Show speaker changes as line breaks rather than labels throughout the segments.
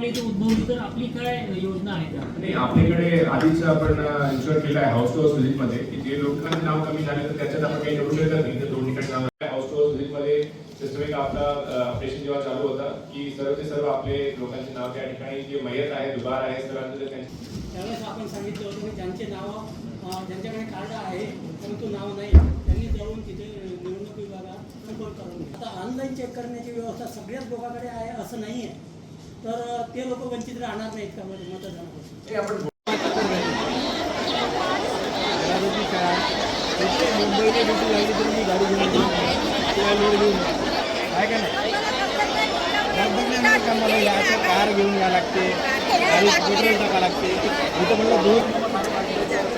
आपल्या इथे उद्भवली तर आपली काय योजना आहे
नाही आपल्याकडे आधीच आपण इन्शुअर केलं आहे हाऊस टू हाऊस व्हिजिटमध्ये की जे लोकांचे नाव कमी झाले तर त्याच्यात आपण काही निवडून देतात नाही. तर दोन ठिकाणी नाव आहे. हाऊस टू हाऊस व्हिजिटमध्ये सिस्टमिक आपला ऑपरेशन जेव्हा चालू होता की सर्वचे सर्व आपले लोकांचे नाव त्या ठिकाणी जे मयत आहे दुबार आहे सर्वांचं
त्यावेळेस आपण सांगितलं होतं की ज्यांचे नाव ज्यांच्याकडे कार्ड आहे परंतु नाव नाही. त्यांनी जाऊन तिथे निवडणूक विभागात संपर्क करून घ्या. आता ऑनलाईन चेक करण्याची व्यवस्था सगळ्याच लोकांकडे आहे असं नाही आहे तर ते लोक वंचित राहणार नाहीत का मत- मतदानापासून?
मुंबईला लागली तरी मी गाडी घेऊन घेऊन का नाही का मला याचं कार घेऊन या लागते गाडी पेट्रोल टाका लागते इथं मला दूर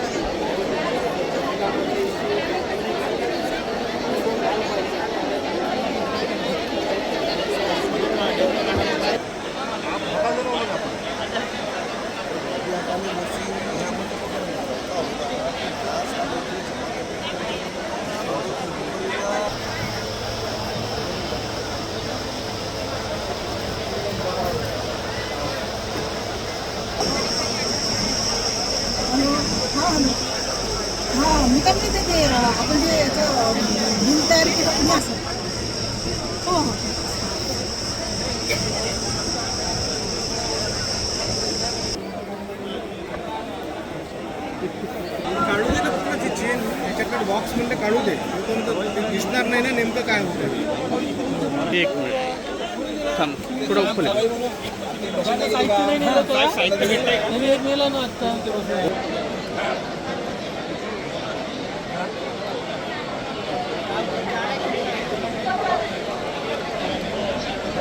हां मी काय म्हणते ते आपण जे याचं बिल तयार केलं तुम्ही असं. हो हो.
काढू दे ना फक्त ती चेन ह्याच्याकडे बॉक्स म्हणलं काढू दे. तोपर्यंत ते दिसणार नाही ना नेमकं काय होतं
एक मिनिट. थांब थोडं
तुम्ही एक मेला ना आता.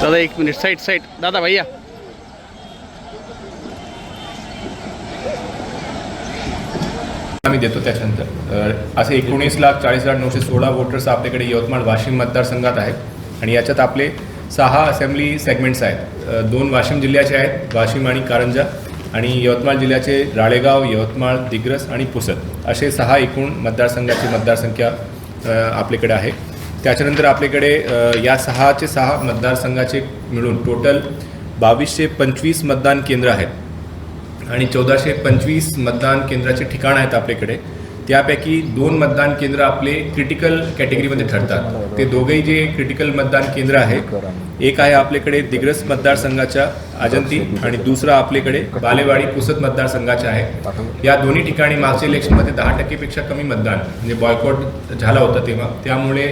दादा एक मिनिट साईड साईड दादा भैया.
आम्ही देतो त्याच्यानंतर. असे एकोणीस लाख चाळीस हजार नऊशे सोळा वोटर्स आपल्याकडे यवतमाळ वाशिम मतदारसंघात आहेत. आणि याच्यात आपले सहा असेंब्ली सेगमेंट्स आहेत. दोन वाशिम जिल्ह्याचे आहेत वाशिम आणि कारंजा. आणि यवतमाळ जिल्ह्याचे राळेगाव यवतमाळ दिग्रस आणि पुसद. असे सहा एकूण मतदारसंघाची मतदारसंख्या आपल्याकडे आहे. त्याच्यानंतर आपल्याकडे या सहाचे सहा मतदारसंघाचे मिळून टोटल बावीसशे पंचवीस मतदान केंद्र आहेत. आणि चौदाशे पंचवीस मतदान केंद्राचे ठिकाण आहेत आपल्याकडे. त्यापैकी दोन मतदान केंद्र आपले क्रिटिकल कॅटेगरीमध्ये ठरतात. ते दोघेही जे क्रिटिकल मतदान केंद्र आहे एक आहे आपल्याकडे दिग्रस मतदारसंघाच्या अजंती आणि दुसरा आपल्याकडे बालेवाडी पुसद मतदारसंघाच्या आहे. या दोन्ही ठिकाणी मागच्या इलेक्शनमध्ये दहा टक्केपेक्षा कमी मतदान म्हणजे बॉयकॉट झाला होता तेव्हा. त्यामुळे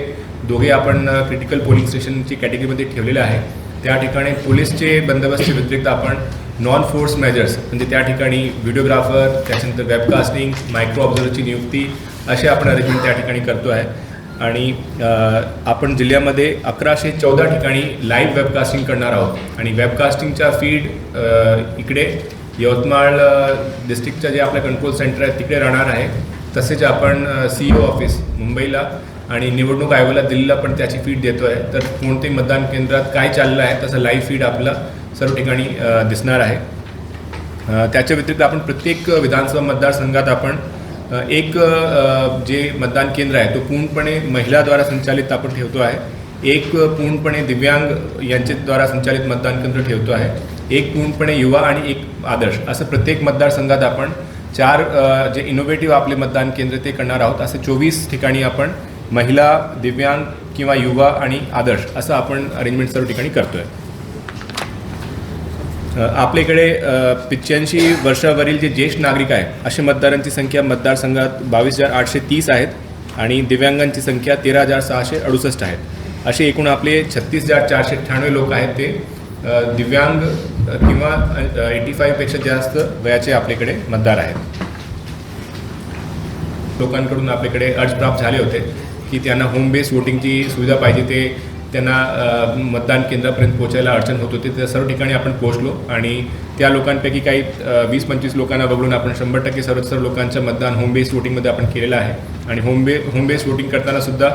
दोघे आपण क्रिटिकल पोलिंग स्टेशनची कॅटेगरीमध्ये ठेवलेले आहे. त्या ठिकाणी पोलीसचे बंदोबस्ती व्यतिरिक्त आपण नॉन फोर्स मेजर्स म्हणजे त्या ठिकाणी व्हिडिओग्राफर त्याच्यानंतर वेबकास्टिंग मायक्रो ऑब्झर्वरची नियुक्ती असे आपण अरेंजमेंट त्या ठिकाणी करतो आहे. आणि आपण जिल्ह्यामध्ये अकराशे चौदा ठिकाणी लाईव्ह वेबकास्टिंग करणार आहोत. आणि वेबकास्टिंगच्या फीड इकडे यवतमाळ डिस्ट्रिक्टच्या जे आपल्या कंट्रोल सेंटर आहे तिकडे राहणार आहे. तसेच आपण सी ओ ऑफिस मुंबईला आणि निवडणूक आयोगाला दिल्लीला पण त्याची फीड देतो आहे तर कोणते मतदान केंद्रात काय चाललं आहे तसं लाईव्ह फीड आपला सर्व ठिकाणी दिसणार आहे. त्याच्या व्यतिरिक्त आपण प्रत्येक विधानसभा मतदारसंघात आपण एक जे मतदान केंद्र आहे तो पूर्णपणे महिलाद्वारा संचालित आपण ठेवतो आहे. एक पूर्णपणे दिव्यांग यांच्याद्वारा संचालित मतदान केंद्र ठेवतो आहे. एक पूर्णपणे युवा आणि एक आदर्श. असं प्रत्येक मतदारसंघात आपण चार जे इनोव्हेटिव्ह आपले मतदान केंद्र ते करणार आहोत. असे चोवीस ठिकाणी आपण महिला दिव्यांग किंवा युवा आणि आदर्श असं आपण अरेंजमेंट सर्व ठिकाणी करतो आहे आपल्याकडे पिच्च्याऐंशी वर्षावरील जे ज्येष्ठ नागरिक आहेत असे मतदारांची संख्या मतदारसंघात बावीस हजार आठशे तीस आहेत आणि दिव्यांगांची संख्या तेरा हजार सहाशे अडुसष्ट आहेत. असे एकूण आपले छत्तीस हजार चारशे अठ्ठ्याण्णव लोक आहेत ते. दिव्यांग किंवा एटी फाईव्हपेक्षा जास्त वयाचे आपल्याकडे मतदार आहेत. लोकांकडून आपल्याकडे अर्ज प्राप्त झाले होते. की त्यांना होम बेस्ड वोटिंगची सुविधा पाहिजे ते त्यांना मतदान केंद्रापर्यंत पोहोचायला अडचण होत होती. त्या सर्व ठिकाणी आपण पोहोचलो आणि त्या लोकांपैकी काही वीस पंचवीस लोकांना वगळून आपण शंभर टक्के सर्व सर्व लोकांचं मतदान होम बेस्ड वोटिंगमध्ये आपण केलेलं आहे. आणि होम बे होम बेस्ड वोटिंग करताना सुद्धा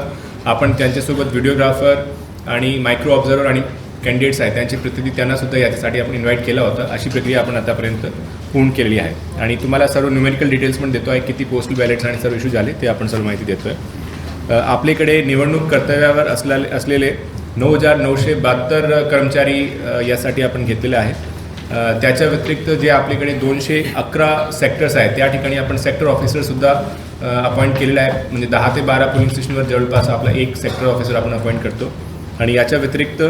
आपण त्यांच्यासोबत व्हिडिओग्राफर आणि मायक्रो ऑब्झर्वर आणि कॅन्डिडेट्स आहेत त्यांची प्रतिनिधी त्यांनासुद्धा याच्यासाठी आपण इन्व्हाइट केला होता. अशी प्रक्रिया आपण आतापर्यंत पूर्ण केलेली आहे. आणि तुम्हाला सर्व न्युमेरिकल डिटेल्स पण देतो आहे किती पोस्टल बॅलेट्स आणि सर्व इश्यू झाले ते आपण सर्व माहिती देतो आहे आपल्याकडे निवडणूक कर्तव्यावर असलेले असलेले नऊ हजार नऊशे बहात्तर कर्मचारी यासाठी आपण घेतलेले आहेत. त्याच्या व्यतिरिक्त जे आपल्याकडे दोनशे अकरा सेक्टर्स आहेत त्या ठिकाणी आपण सेक्टर ऑफिसरसुद्धा अपॉइंट केलेलं आहे म्हणजे दहा ते बारा पोलिंग स्टेशनवर जवळपास आपला एक सेक्टर ऑफिसर आपण अपॉइंट करतो. आणि याच्या व्यतिरिक्त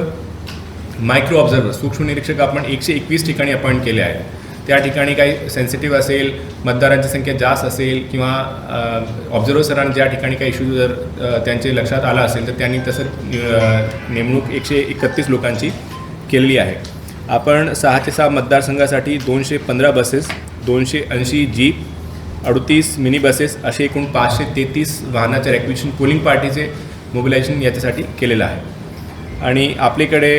मायक्रो ऑब्झर्वर सूक्ष्म निरीक्षक आपण एकशे एकवीस ठिकाणी अपॉइंट केले आहेत. त्या ठिकाणी काही सेन्सिटिव्ह असेल मतदारांची संख्या जास्त असेल किंवा ऑब्झर्वर सरांना ज्या ठिकाणी काही इश्यू जर त्यांचे लक्षात आला असेल तर त्यांनी तसं नेमणूक एकशे एकतीस लोकांची केलेली आहे. आपण सहा ते सहा मतदारसंघासाठी दोनशे पंधरा बसेस दोनशे ऐंशी जीप अडतीस मिनी बसेस असे एकूण पाचशे तेहतीस वाहनाच्या रेक्विशन पोलिंग पार्टीचे मोबिलायझेशन याच्यासाठी केलेलं आहे. आणि आपल्याकडे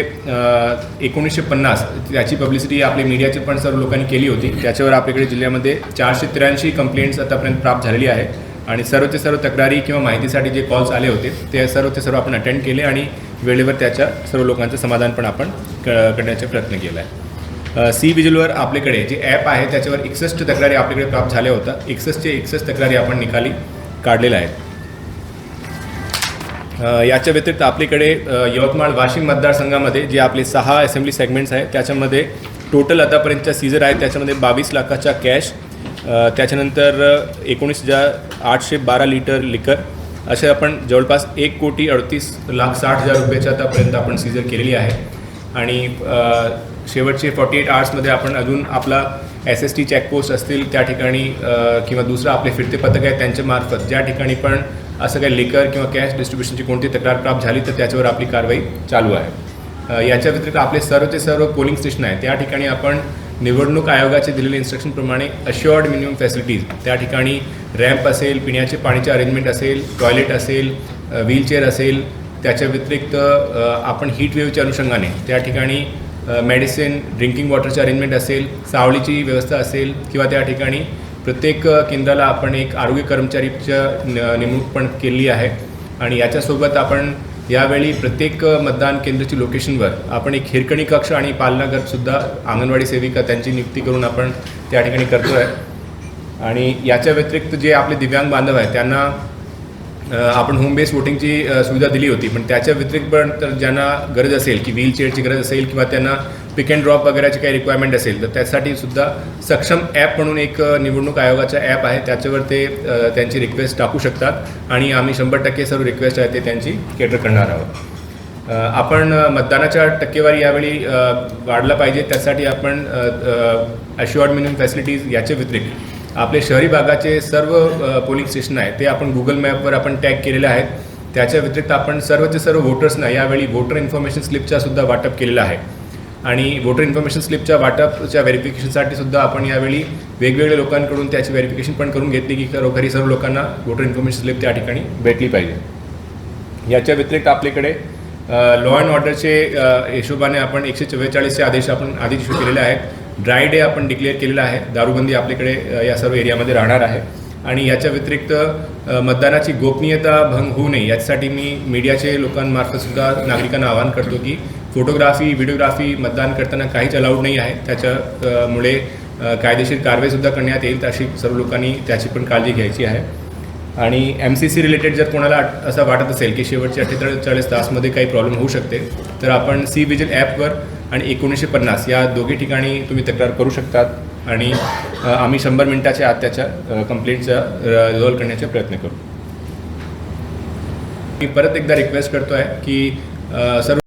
एकोणीसशे पन्नास त्याची पब्लिसिटी आपल्या मीडियाची पण सर्व लोकांनी केली होती. त्याच्यावर आपल्याकडे जिल्ह्यामध्ये चारशे त्र्याऐंशी कंप्लेंट्स आतापर्यंत प्राप्त झालेली आहे. आणि सर्वचे सर्व तक्रारी किंवा माहितीसाठी जे कॉल्स आले होते ते सर्वचे सर्व आपण अटेंड केले आणि वेळेवर त्याच्या सर्व लोकांचं समाधान पण आपण क करण्याचा प्रयत्न केला आहे सी विजिलवर आपल्याकडे जे ॲप आहे त्याच्यावर एकसष्ट तक्रारी आपल्याकडे प्राप्त झाल्या होत्या. एकसष्टचे एकसष्ट तक्रारी आपण निकाली काढलेल्या आहेत. याच्या व्यतिरिक्त आपल्याकडे यवतमाळ वाशिम मतदारसंघामध्ये जे आपले सहा असेंब्ली सेगमेंट्स आहेत त्याच्यामध्ये टोटल आतापर्यंतच्या सीझर आहेत त्याच्यामध्ये बावीस लाखाच्या कॅश त्याच्यानंतर एकोणीस हजार आठशे बारा लिटर लिकर असे आपण जवळपास एक कोटी अडतीस लाख साठ हजार रुपयाच्या आतापर्यंत आपण सीझर केलेली आहे. आणि शेवटचे फॉर्टी एट आवर्समध्ये आपण अजून आपला एस एस टी चेकपोस्ट असतील त्या ठिकाणी किंवा दुसरं आपले फिरते पथक आहेत त्यांच्यामार्फत ज्या ठिकाणी पण असं काही लेकर किंवा कॅश डिस्ट्रीब्युशनची कोणती तक्रार प्राप्त झाली तर त्याच्यावर आपली कारवाई चालू आहे. याच्या व्यतिरिक्त आपले सर्वचे सर्व पोलिंग स्टेशन आहे त्या ठिकाणी आपण निवडणूक आयोगाचे दिलेले इन्स्ट्रक्शनप्रमाणे अश्युअर्ड मिनिमम फॅसिलिटीज त्या ठिकाणी रॅम्प असेल पिण्याचे पाण्याचे अरेंजमेंट असेल टॉयलेट असेल व्हीलचेअर असेल त्याच्या व्यतिरिक्त आपण हीट वेव्हच्या अनुषंगाने त्या ठिकाणी मेडिसिन ड्रिंकिंग वॉटरचे अरेंजमेंट असेल सावलीची व्यवस्था असेल किंवा त्या ठिकाणी प्रत्येक केंद्राला आपण एक आरोग्य कर्मचारीच्या न- नेमणूक पण केली आहे. आणि याच्यासोबत आपण यावेळी प्रत्येक मतदान केंद्राची लोकेशनवर आपण एक हिरकणी कक्ष आणि पालनागरसुद्धा अंगणवाडी सेविका त्यांची नियुक्ती करून आपण त्या ठिकाणी करतो आहे आणि याच्या व्यतिरिक्त जे आपले दिव्यांग बांधव आहेत त्यांना आपण होम बेस्ड वोटिंगची सुविधा दिली होती. पण त्याच्या व्यतिरिक्त पण तर ज्यांना गरज असेल की व्हीलचेअरची गरज असेल किंवा त्यांना पिक अँड ड्रॉप वगैरेची काही रिक्वायरमेंट असेल तर त्यासाठी सुद्धा सक्षम ॲप म्हणून एक निवडणूक आयोगाचा ॲप आहे. त्याच्यावर ते त्यांची रिक्वेस्ट टाकू शकतात आणि आम्ही शंभर टक्के सर्व रिक्वेस्ट आहे ते त्यांची केटर करणार आहोत. आपण मतदानाच्या टक्केवारी यावेळी वाढला पाहिजे. त्यासाठी आपण अश्युअर्ड मिनिमम फॅसिलिटीज याच्या व्यतिरिक्त आपले शहरी भागाचे सर्व पोलिंग स्टेशन आहे ते आपण गुगल मॅपवर आपण टॅग केलेले आहेत. त्याच्या व्यतिरिक्त आपण सर्वचे सर्व व्होटर्सना यावेळी व्होटर इन्फॉर्मेशन स्लिपचा सुद्धा वाटप केलेलं आहे. आणि वोटर इन्फॉर्मेशन स्लिपच्या वाटपच्या व्हेरिफिकेशनसाठी सुद्धा आपण यावेळी वेगवेगळ्या लोकांकडून त्याची व्हेरिफिकेशन पण करून घेतली की खरोखरी सर्व लोकांना वोटर इन्फॉर्मेशन स्लिप त्या ठिकाणी भेटली पाहिजे. याच्या व्यतिरिक्त आपल्याकडे लॉ अँड ऑर्डरचे हिशोबाने आपण एकशे चव्वेचाळीसचे आदेश आपण आधी इश्यू केलेले आहेत. ड्राय डे आपण डिक्लेअर केलेला आहे. दारूबंदी आपल्याकडे या सर्व एरियामध्ये राहणार आहे. आणि याच्या व्यतिरिक्त मतदानाची गोपनीयता भंग होऊ नये. याच्यासाठी मी मीडियाचे लोकांमार्फतसुद्धा नागरिकांना आवाहन करतो की फोटोग्राफी व्हिडिओग्राफी मतदान करताना काहीच अलाउड नाही आहे. त्याच्यामुळे कायदेशीर कारवाईसुद्धा करण्यात येईल. अशी सर्व लोकांनी त्याची पण काळजी घ्यायची आहे. आणि एम सी सी रिलेटेड जर कोणाला असं वाटत असेल की शेवटचे अठ्ठेचाळीस चाळीस तासमध्ये काही प्रॉब्लेम होऊ शकते तर आपण सी विजिल ॲपवर आणि एकोणीसशे पन्नास. या दोघी ठिकाणी तुम्ही तक्रार करू शकतात आणि आम्ही शंभर मिनिटाच्या आत त्याच्या कंप्लेंटचा रिझॉल्व करण्याचा प्रयत्न करू. मी परत एकदा रिक्वेस्ट करतो आहे की सर्व